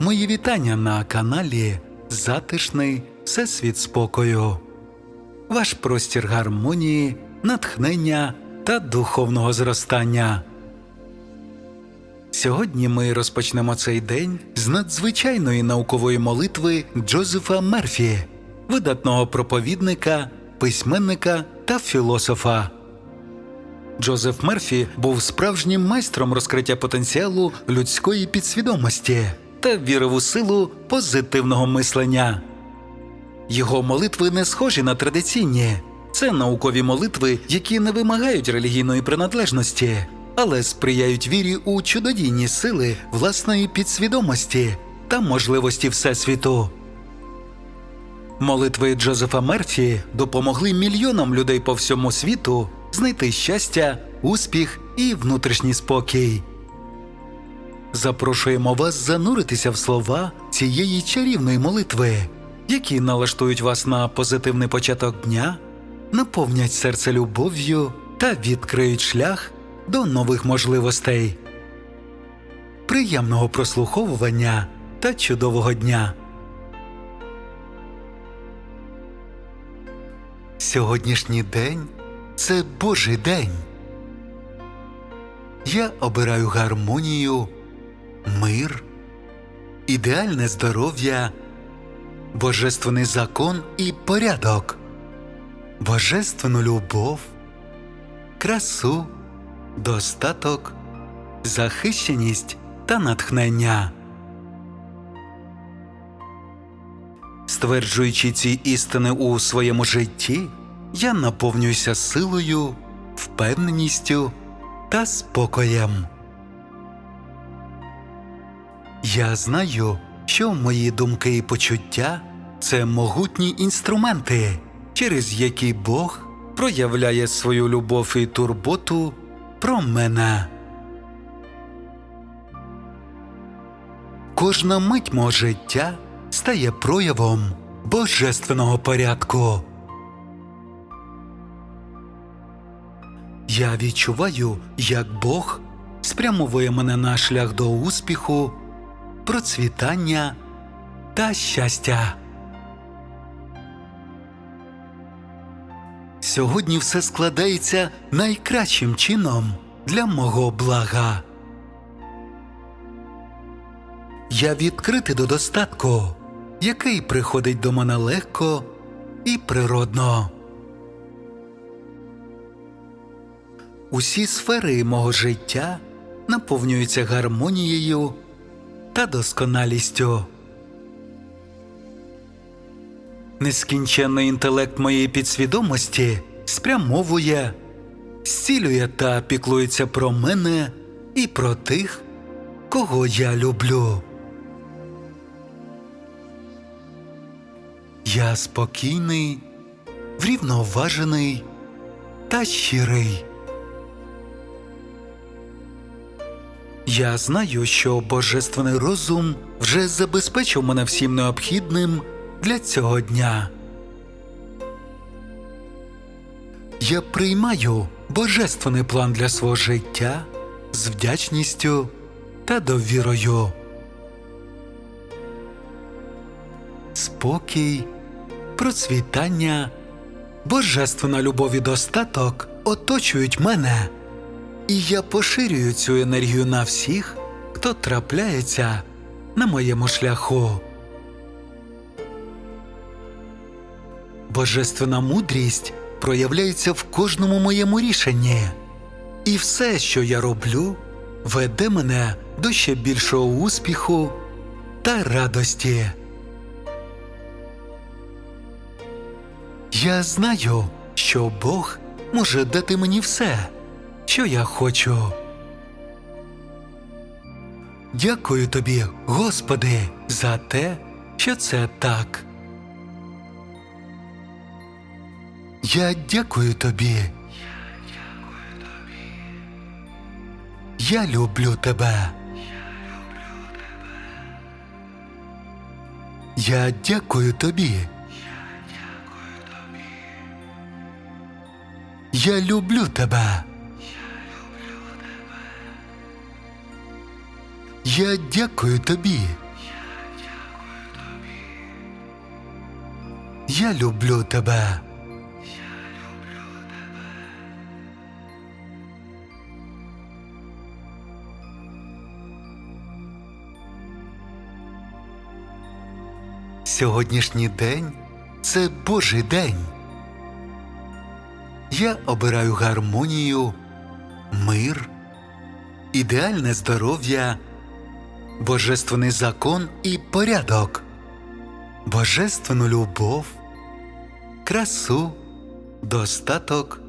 Мої вітання на каналі Затишний Всесвіт спокою. Ваш простір гармонії, натхнення та духовного зростання. Сьогодні ми розпочнемо цей день з надзвичайної наукової молитви Джозефа Мерфі, видатного проповідника, письменника та філософа. Джозеф Мерфі був справжнім майстром розкриття потенціалу людської підсвідомості та вірив у силу позитивного мислення. Його молитви не схожі на традиційні. Це наукові молитви, які не вимагають релігійної приналежності, але сприяють вірі у чудодійні сили власної підсвідомості та можливості Всесвіту. Молитви Джозефа Мерфі допомогли мільйонам людей по всьому світу знайти щастя, успіх і внутрішній спокій. Запрошуємо вас зануритися в слова цієї чарівної молитви, які налаштують вас на позитивний початок дня, наповнять серце любов'ю та відкриють шлях до нових можливостей. Приємного прослуховування та чудового дня! Сьогоднішній день це Божий день. Я обираю гармонію, мир, ідеальне здоров'я, божественний закон і порядок, божественну любов, красу, достаток, захищеність та натхнення. Стверджуючи ці істини у своєму житті, я наповнююся силою, впевненістю та спокоєм. Я знаю, що мої думки і почуття це могутні інструменти, через які Бог проявляє свою любов і турботу про мене. Кожна мить мого життя стає проявом божественного порядку. Я відчуваю, як Бог спрямовує мене на шлях до успіху, процвітання та щастя. Сьогодні все складається найкращим чином для мого блага. Я відкритий до достатку, який приходить до мене легко і природно. Усі сфери мого життя наповнюються гармонією та досконалістю. Нескінченний інтелект моєї підсвідомості спрямовує, зцілює та піклується про мене і про тих, кого я люблю. Я спокійний, врівноважений та щирий. Я знаю, що божественний розум вже забезпечив мене всім необхідним для цього дня. Я приймаю божественний план для свого життя з вдячністю та довірою. Спокій, процвітання, божественна любов і достаток оточують мене. І я поширюю цю енергію на всіх, хто трапляється на моєму шляху. Божественна мудрість проявляється в кожному моєму рішенні, і все, що я роблю, веде мене до ще більшого успіху та радості. Я знаю, що Бог може дати мені все що я хочу. Дякую тобі, Господи, за те, що це так. Я дякую тобі. Я люблю тебе. Я дякую тобі. Я люблю тебе. Я дякую тобі. Я люблю тебе. Сьогоднішній день це Божий день. Я обираю гармонію, мир, ідеальне здоров'я божественний закон і порядок, божественну любов, красу, достаток,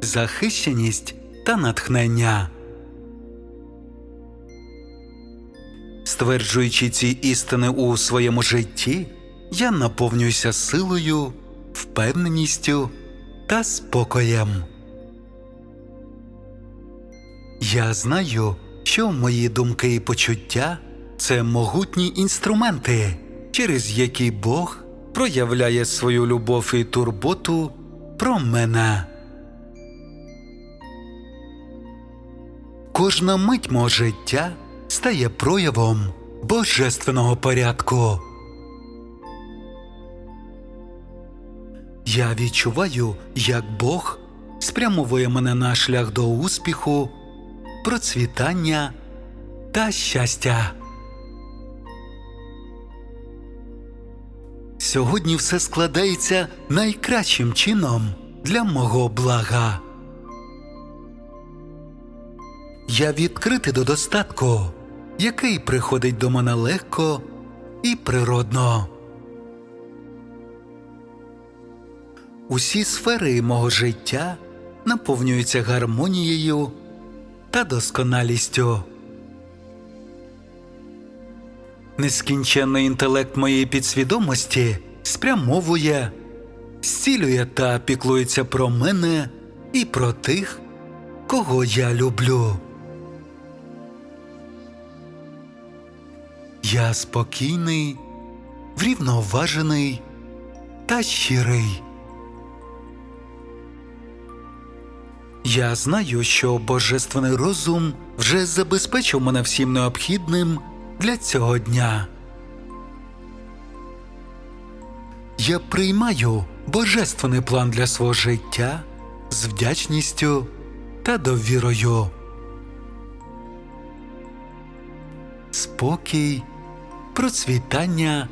захищеність та натхнення. Стверджуючи ці істини у своєму житті, я наповнююся силою, впевненістю та спокоєм. Я знаю, що мої думки і почуття це могутні інструменти, через які Бог проявляє свою любов і турботу про мене. Кожна мить мого життя стає проявом божественного порядку. Я відчуваю, як Бог спрямовує мене на шлях до успіху, процвітання та щастя. Сьогодні все складається найкращим чином для мого блага. Я відкритий до достатку, який приходить до мене легко і природно. Усі сфери мого життя наповнюються гармонією та досконалістю. Нескінченний інтелект моєї підсвідомості спрямовує, зцілює та піклується про мене і про тих, кого я люблю. Я спокійний, врівноважений та щирий. Я знаю, що божественний розум вже забезпечив мене всім необхідним для цього дня. Я приймаю божественний план для свого життя з вдячністю та довірою. Спокій, процвітання,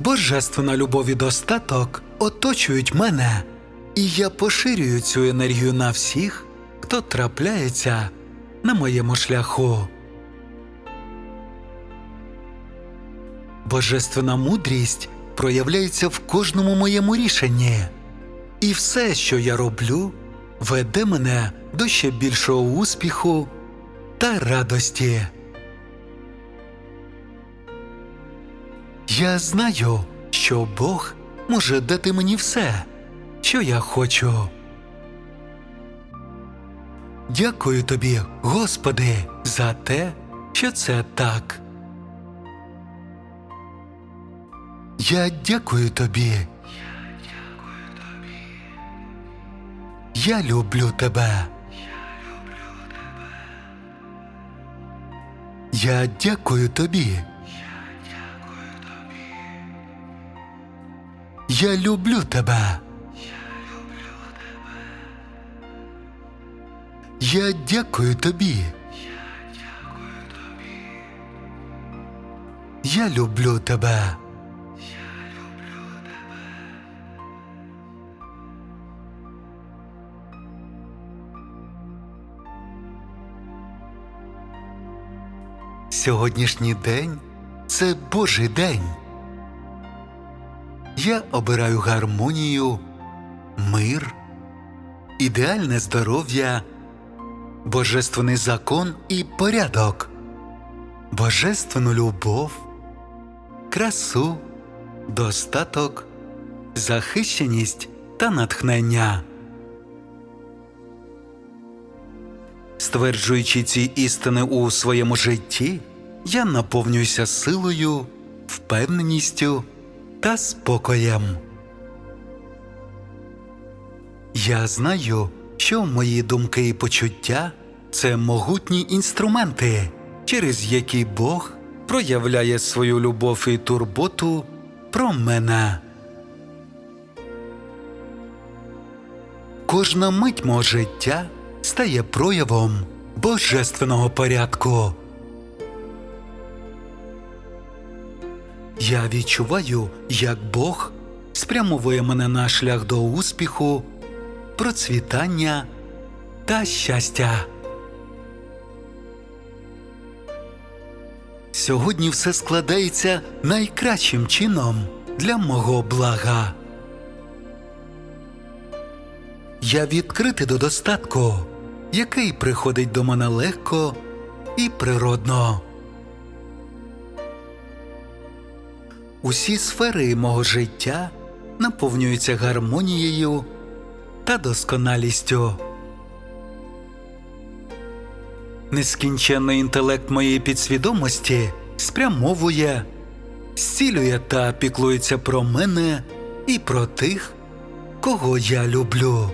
божественна любов і достаток оточують мене, і я поширюю цю енергію на всіх, хто трапляється на моєму шляху. Божественна мудрість проявляється в кожному моєму рішенні, і все, що я роблю, веде мене до ще більшого успіху та радості. Я знаю, що Бог може дати мені все, що я хочу. Дякую тобі, Господи, за те, що це так. Я дякую тобі. Я люблю тебе. Я дякую тобі. Я люблю тебе. Я дякую тобі. Я люблю тебе. Сьогоднішній день це Божий день. Я обираю гармонію, мир, ідеальне здоров'я, божественний закон і порядок, божественну любов, красу, достаток, захищеність та натхнення. Стверджуючи ці істини у своєму житті, я наповнююся силою, впевненістю та спокоєм. Я знаю, що мої думки і почуття це могутні інструменти, через які Бог проявляє свою любов і турботу про мене. Кожна мить мого життя стає проявом божественного порядку. Я відчуваю, як Бог спрямовує мене на шлях до успіху процвітання та щастя. Сьогодні все складається найкращим чином для мого блага. Я відкритий до достатку, який приходить до мене легко і природно. Усі сфери мого життя наповнюються гармонією та досконалістю. Нескінченний інтелект моєї підсвідомості спрямовує, зцілює та піклується про мене і про тих, кого я люблю.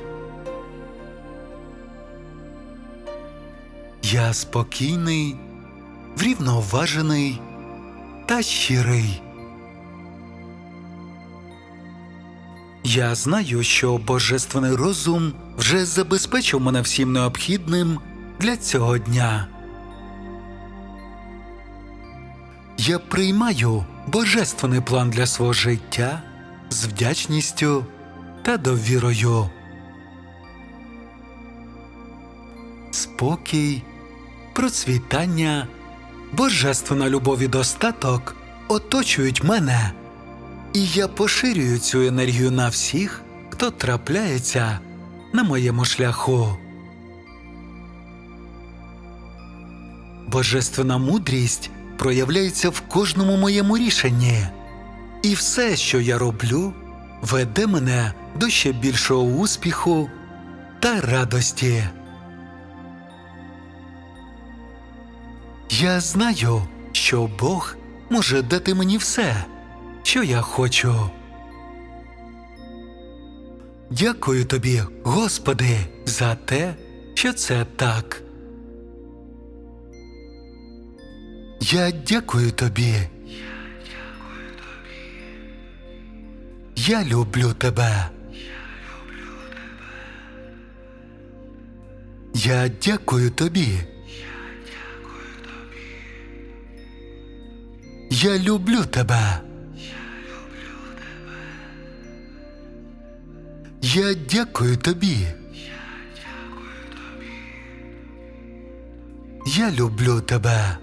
Я спокійний, врівноважений та щирий. Я знаю, що божественний розум вже забезпечив мене всім необхідним для цього дня. Я приймаю божественний план для свого життя з вдячністю та довірою. Спокій, процвітання, божественна любов і достаток оточують мене, і я поширюю цю енергію на всіх, хто трапляється на моєму шляху. Божественна мудрість проявляється в кожному моєму рішенні, і все, що я роблю, веде мене до ще більшого успіху та радості. Я знаю, що Бог може дати мені все, що я хочу. Дякую тобі, Господи, за те, що це так. Я дякую тобі. Я люблю тебе. Я дякую тобі. Я люблю тебе. Я дякую тобі. Я люблю тебе.